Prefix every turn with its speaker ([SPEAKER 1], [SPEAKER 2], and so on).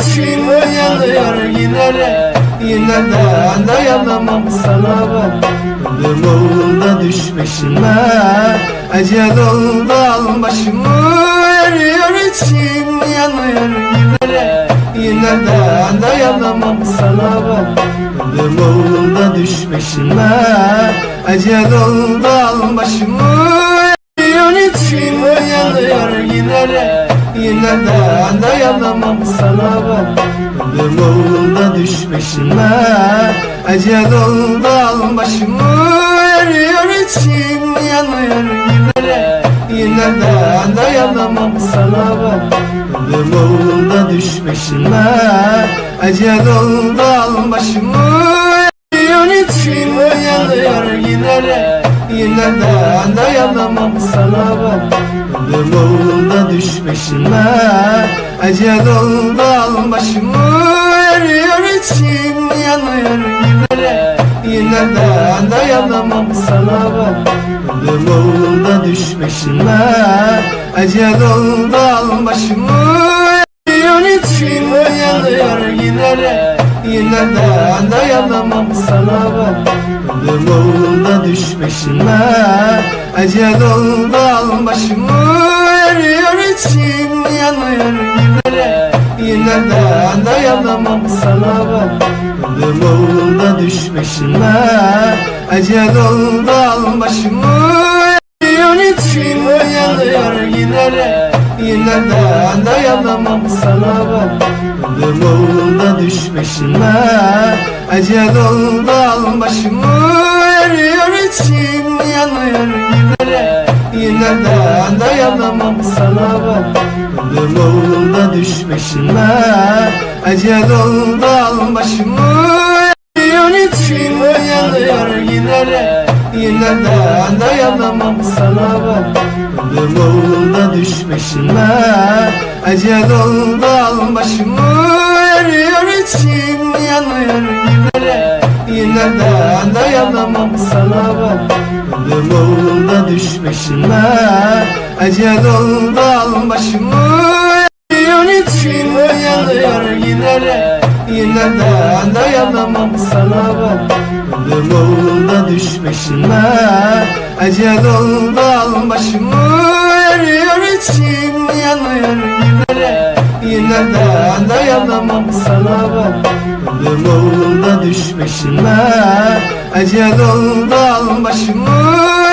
[SPEAKER 1] için yanıyor yine Yine de dayanamam sana ben. Ölüm oldu düşmeşime Ecel oldu al başımı Eriyor için yanıyor yine Yine de dayanamam sana ben. Ölüm oldu düşmeşime Ecel oldu al başımı için yanıyor yine de dayanamam sana ben Ölüm oldu düşmeşime Ecel oldu al başımı Eriyor için yanıyor yine de Yine de dayanamam sana ben Ölüm oldu düşmeşime Ecel oldu al başımı Eriyor için yanıyor yine de Yine de dayanamam sana ben Ölüm oldu düşmeşime Ecel oldu al başımı Eriyor için yanıyor de Yine de dayanamam sana ben Ölüm oldu düşmeşime Ecel oldu al başımı Eriyor için yanıyor de Yine de dayanamam sana ben Ölüm oldu düşmeşime Ecel oldu al başımı Eriyor için yanıyor de Yine de dayanamam sana ben Ölüm oldu düşmeşime Ecel oldu al dayanamam sana ben Ölüm oldu düşmeşime. Ecel oldu al başımı Eriyor için yanıyor de Yine de dayanamam sana ben Ölüm oldu düşmeşime. Ecel oldu al Eriyor için yanıyor yine de dayanamam sana ben Ölüm oldu düşmeşime Ecel oldu al başımı Eriyor için yanıyor Yine de dayanamam sana ben Ölüm oldu düşmeşime Ecel oldu al başımı Eriyor için yanıyor de Yine de dayanamam sana ben Ölüm oldu düşmeşime Ecel oldu al başımı Eriyor için yanıyor yine de Yine de dayanamam sana ben. Ölüm oldu düşmeşime Ecel oldu al başımı